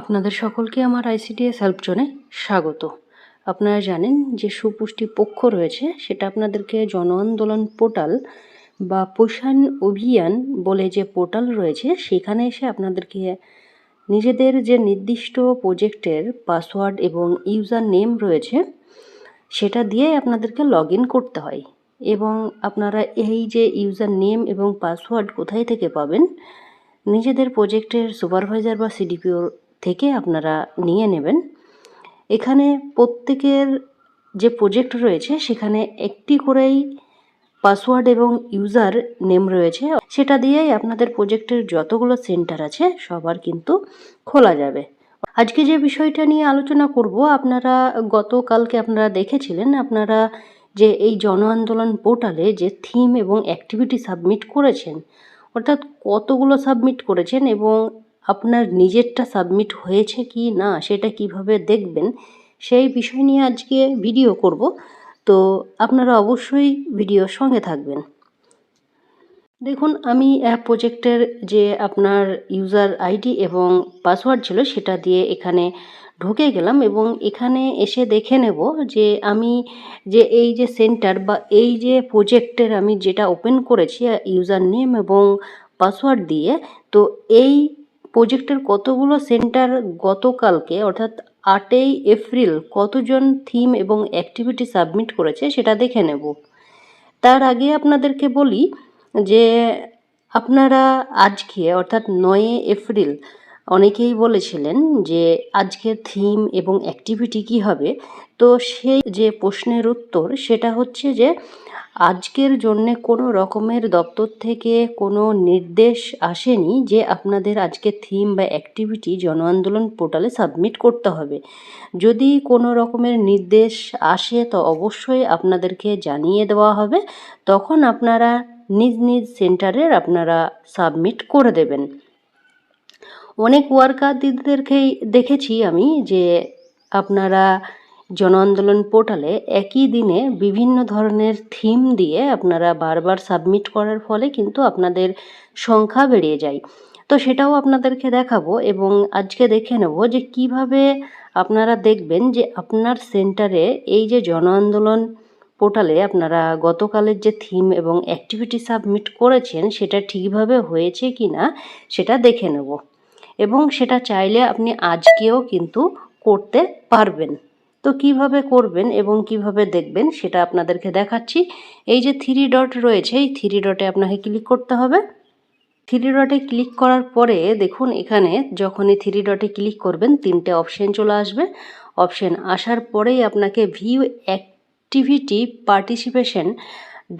আপনাদের সকলকে আমার আইসিডিএস হেল্প জোনে স্বাগত। আপনারা জানেন যে সুপুষ্টি পক্ষ রয়েছে, সেটা আপনাদেরকে জন আন্দোলন পোর্টাল বা পোষণ অভিযান বলে যে পোর্টাল রয়েছে, সেখানে এসে আপনাদেরকে নিজেদের যে নির্দিষ্ট প্রজেক্টের পাসওয়ার্ড এবং ইউজার নেম রয়েছে, সেটা দিয়ে আপনাদেরকে লগ করতে হয়। এবং আপনারা এই যে ইউজার নেম এবং পাসওয়ার্ড কোথায় থেকে পাবেন, নিজেদের প্রজেক্টের সুপারভাইজার বা সিডিপিওর থেকে আপনারা নিয়ে নেবেন। এখানে প্রত্যেকের যে প্রজেক্ট রয়েছে, সেখানে একটি করেই পাসওয়ার্ড এবং ইউজার নেম রয়েছে। সেটা দিয়েই আপনাদের প্রজেক্টের যতগুলো সেন্টার আছে, সবার কিন্তু খোলা যাবে। আজকে যে বিষয়টা নিয়ে আলোচনা করব, আপনারা গতকালকে আপনারা দেখেছিলেন, আপনারা যে এই জন আন্দোলন পোর্টালে যে থিম এবং অ্যাক্টিভিটি সাবমিট করেছেন, অর্থাৎ কতগুলো সাবমিট করেছেন এবং আপনার নিজেরটা সাবমিট হয়েছে কি না সেটা কীভাবে দেখবেন, সেই বিষয় নিয়ে আজকে ভিডিও করব। তো আপনারা অবশ্যই ভিডিওর সঙ্গে থাকবেন। দেখুন, আমি অ্যাপ প্রজেক্টের যে আপনার ইউজার আইডি এবং পাসওয়ার্ড ছিল সেটা দিয়ে এখানে ঢুকে গেলাম এবং এখানে এসে দেখে নেব যে আমি যে এই যে সেন্টার বা এই যে প্রজেক্টের আমি যেটা ওপেন করেছি ইউজার নেম এবং পাসওয়ার্ড দিয়ে, তো এই প্রজেক্টের কতগুলো সেন্টার গতকালকে, অর্থাৎ আটই এপ্রিল, কতজন থিম এবং অ্যাক্টিভিটি সাবমিট করেছে সেটা দেখে নেব। তার আগে আপনাদেরকে বলি যে আপনারা আজকে, অর্থাৎ নয়ে এপ্রিল, অনেকেই বলেছিলেন যে আজকে থিম এবং অ্যাক্টিভিটি কী হবে? তো সেই যে প্রশ্নের উত্তর, সেটা হচ্ছে যে আজকের জন্যে কোনো রকমের দপ্তর থেকে কোনো নির্দেশ আসেনি যে আপনাদের আজকে থিম বা অ্যাক্টিভিটি জন আন্দোলন পোর্টালে সাবমিট করতে হবে। যদি কোনো রকমের নির্দেশ আসে তো অবশ্যই আপনাদেরকে জানিয়ে দেওয়া হবে। তখন আপনারা নিজ নিজ সেন্টারের আপনারা সাবমিট করে দেবেন। অনেক ওয়ার্কার দিদিদেরকেই দেখেছি আমি যে আপনারা জন আন্দোলন পোর্টালে একই দিনে বিভিন্ন ধরনের থিম দিয়ে আপনারা বারবার সাবমিট করার ফলে কিন্তু আপনাদের সংখ্যা বেড়ে যায়। তো সেটাও আপনাদেরকে দেখাবো এবং আজকে দেখে নেব যে কীভাবে আপনারা দেখবেন যে আপনার সেন্টারে এই যে জন আন্দোলন পোর্টালে আপনারা গতকালের যে থিম এবং অ্যাক্টিভিটি সাবমিট করেছেন সেটা ঠিকভাবে হয়েছে কি না সেটা দেখে নেব। এবং সেটা চাইলে আপনি আজকেও কিন্তু করতে পারবেন। তো কীভাবে করবেন এবং কীভাবে দেখবেন সেটা আপনাদেরকে দেখাচ্ছি। এই যে থ্রি ডট রয়েছে, এই থ্রি ডটে আপনাকে ক্লিক করতে হবে। থ্রি ডটে ক্লিক করার পরে দেখুন এখানে যখনই থ্রি ডটে ক্লিক করবেন, তিনটে অপশন চলে আসবে। অপশন আসার পরেই আপনাকে ভিউ অ্যাক্টিভিটি পার্টিসিপেশন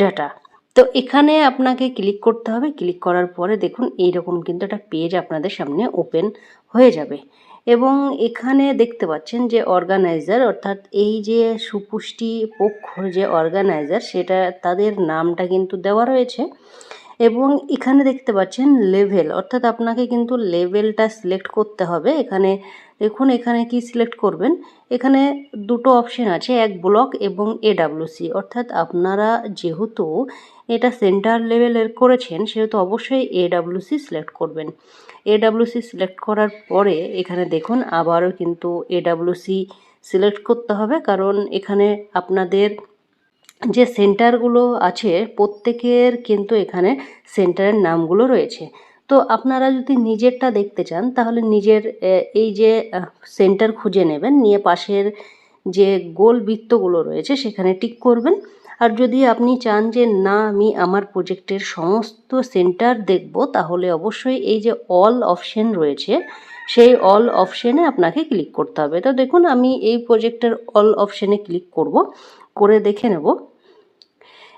ডাটা তো এখানে আপনাকে ক্লিক করতে হবে। ক্লিক করার পরে দেখুন, এইরকম কিন্তু একটা পেজ আপনাদের সামনে ওপেন হয়ে যাবে। এবং এখানে দেখতে পাচ্ছেন যে অর্গানাইজার অর্থাৎ এই যে সুপুষ্টি পক্ষ যে অর্গানাইজার সেটা তাদের নামটা কিন্তু দেওয়া রয়েছে। এবং এখানে দেখতে পাচ্ছেন লেভেল অর্থাৎ আপনাকে কিন্তু লেভেলটা সিলেক্ট করতে হবে। এখানে দেখুন, এখানে কি সিলেক্ট করবেন? এখানে দুটো অপশন আছে, এক ব্লক এবং এডাব্লিউসি অর্থাৎ আপনারা যেহেতু এটা সেন্টার লেভেলের করেছেন, সেহেতু অবশ্যই এডাব্লিউসি সিলেক্ট করবেন। এডাব্লিউসি সিলেক্ট করার পরে এখানে দেখুন আবারও কিন্তু এডাব্লিউসি সিলেক্ট করতে হবে, কারণ এখানে আপনাদের যে সেন্টারগুলো আছে, প্রত্যেকের কিন্তু এখানে সেন্টারের নামগুলো রয়েছে। তো আপনারা যদি নিজেরটা দেখতে চান, তাহলে নিজের এই যে সেন্টার খুঁজে নেবেন, নিয়ে পাশের যে গোল বৃত্তগুলো রয়েছে, সেখানে টিক করবেন। আর যদি আপনি চান যে না, আমি আমার প্রজেক্টের সমস্ত সেন্টার দেখব, তাহলে অবশ্যই এই যে অল অপশন রয়েছে, সেই অল অপশানে আপনাকে ক্লিক করতে হবে। তো দেখুন, আমি এই প্রজেক্টের অল অপশানে ক্লিক করব, করে দেখে নেব।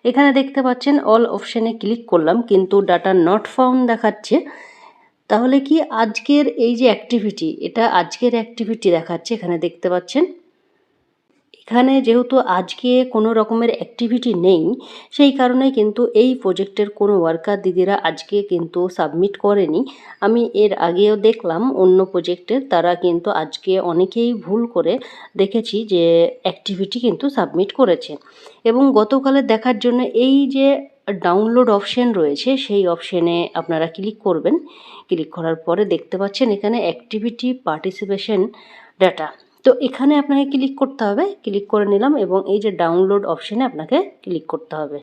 এখানে দেখতে পাচ্ছেন, অল অপশানে ক্লিক করলাম, কিন্তু ডাটা নট ফাউন্ড দেখাচ্ছে। তাহলে কি আজকের এই যে অ্যাক্টিভিটি, এটা আজকের অ্যাক্টিভিটি দেখাচ্ছে, এখানে দেখতে পাচ্ছেন। এখানে যেহেতু আজকে কোনো রকমের অ্যাক্টিভিটি নেই, সেই কারণে কিন্তু এই প্রজেক্টের কোনো ওয়ার্কার দিদিরা আজকে কিন্তু সাবমিট করেনি। আমি এর আগেও দেখলাম অন্য প্রজেক্টের তারা কিন্তু আজকে অনেকেই ভুল করে দেখেছি যে অ্যাক্টিভিটি কিন্তু সাবমিট করেছে। এবং গতকালে দেখার জন্য এই যে ডাউনলোড অপশন রয়েছে, সেই অপশনে আপনারা ক্লিক করবেন। ক্লিক করার পরে দেখতে পাচ্ছেন এখানে অ্যাক্টিভিটি পার্টিসিপেশন ডাটা তো এখানে আপনাকে ক্লিক করতে হবে। ক্লিক করে নিলাম এবং এই যে ডাউনলোড অপশানে আপনাকে ক্লিক করতে হবে।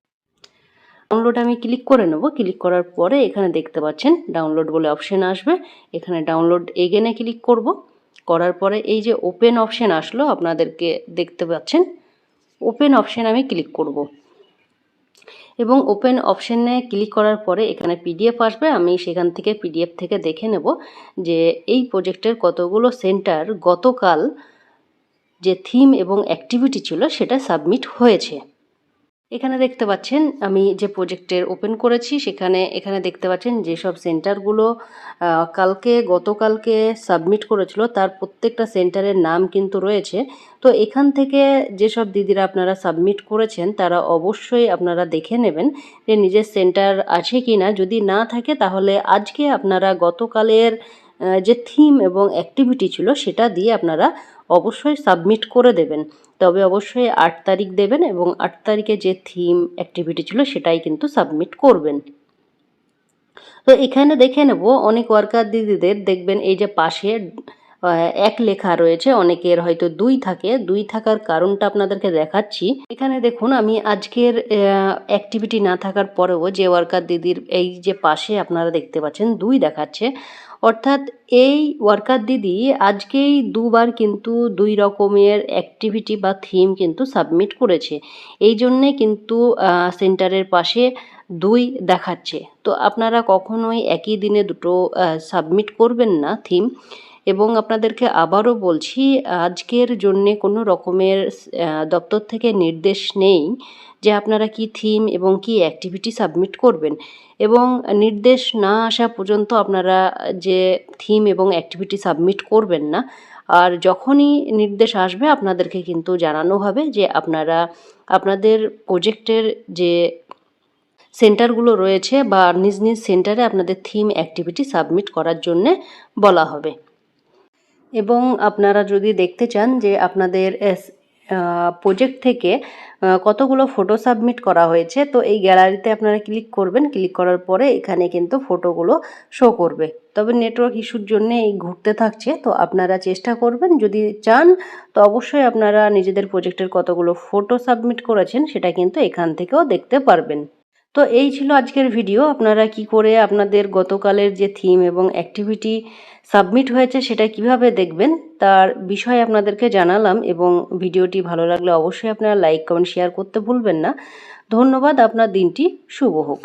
ডাউনলোড আমি ক্লিক করে নেব। ক্লিক করার পরে এখানে দেখতে পাচ্ছেন ডাউনলোড বলে অপশান আসবে। এখানে ডাউনলোড এগেনে ক্লিক করব। করার পরে এই যে ওপেন অপশান আসলো, আপনাদেরকে দেখতে পাচ্ছেন। ওপেন অপশান আমি ক্লিক করব। এবং ওপেন অপশানে ক্লিক করার পরে এখানে পিডিএফ আসবে। আমি সেখান থেকে পিডিএফ থেকে দেখে নেব যে এই প্রজেক্টের কতগুলো সেন্টার গতকাল যে থিম এবং অ্যাক্টিভিটি ছিল সেটা সাবমিট হয়েছে। এখানে দেখতে পাচ্ছেন, আমি যে প্রজেক্টের ওপেন করেছি, সেখানে এখানে দেখতে পাচ্ছেন যেসব সেন্টারগুলো কালকে, গতকালকে সাবমিট করেছিল। তার প্রত্যেকটা সেন্টারের নাম কিন্তু রয়েছে। তো এখান থেকে যেসব দিদিরা আপনারা সাবমিট করেছেন, তারা অবশ্যই আপনারা দেখে নেবেন যে নিজের সেন্টার আছে কি না যদি না থাকে, তাহলে আজকে আপনারা গতকালের যে থিম এবং অ্যাক্টিভিটি ছিল সেটা দিয়ে আপনারা অবশ্যই সাবমিট করে দেবেন। তবে অবশ্যই আট তারিখ দেবেন এবং আট তারিখে যে থিম অ্যাক্টিভিটি ছিল সেটাই কিন্তু সাবমিট করবেন। তো এখানে দেখে নেব অনেক ওয়ার্কার দিদিদের, দেখবেন এই যে পাশে এক লেখা রয়েছে, অনেকের হয়তো দুই থাকে। দুই থাকার কারণটা আপনাদেরকে দেখাচ্ছি। এখানে দেখুন, আমি আজকের অ্যাক্টিভিটি না থাকার পরেও যে ওয়ার্কার দিদির এই যে পাশে আপনারা দেখতে পাচ্ছেন, দুই দেখাচ্ছে। অর্থাৎ এই ওয়ার্কার দিদি আজকেই দুবার কিন্তু দুই রকমের অ্যাক্টিভিটি বা থিম কিন্তু সাবমিট করেছে। এই জন্যে কিন্তু সেন্টারের পাশে দুই দেখাচ্ছে। তো আপনারা কখনোই একই দিনে দুটো সাবমিট করবেন না থিম এবং আপনাদেরকে আবারও বলছি, আজকের জন্যে কোনো রকমের দপ্তর থেকে নির্দেশ নেই যে আপনারা কি থিম এবং কি অ্যাক্টিভিটি সাবমিট করবেন। এবং নির্দেশ না আসা পর্যন্ত আপনারা যে থিম এবং অ্যাক্টিভিটি সাবমিট করবেন না, আর যখনই নির্দেশ আসবে আপনাদেরকে কিন্তু জানানো হবে যে আপনারা, আপনাদের প্রজেক্টের যে সেন্টারগুলো রয়েছে বা নিজ নিজ সেন্টারে আপনাদের থিম অ্যাক্টিভিটি সাবমিট করার জন্যে বলা হবে। এবং আপনারা যদি দেখতে চান যে আপনাদের প্রজেক্ট থেকে কতগুলো ফটো সাবমিট করা হয়েছে, তো এই গ্যালারিতে আপনারা ক্লিক করবেন। ক্লিক করার পরে এখানে কিন্তু ফটোগুলো শো করবে। তবে নেটওয়ার্ক ইস্যুর জন্য এই ঘুরতে থাকছে, তো আপনারা চেষ্টা করবেন। যদি চান, তো অবশ্যই আপনারা নিজেদের প্রজেক্টের কতগুলো ফটো সাবমিট করেছেন, সেটা কিন্তু এখান থেকেও দেখতে পারবেন। তো এই ছিল আজকের ভিডিও আপনারা কি করে আপনাদের গতকালের যে থিম এবং অ্যাক্টিভিটি সাবমিট হয়েছে সেটা কীভাবে দেখবেন, তার বিষয়ে আপনাদেরকে জানালাম এবং ভিডিওটি ভালো লাগলে অবশ্যই আপনারা লাইক কমেন্ট শেয়ার করতে ভুলবেন না। ধন্যবাদ, আপনার দিনটি শুভ হোক।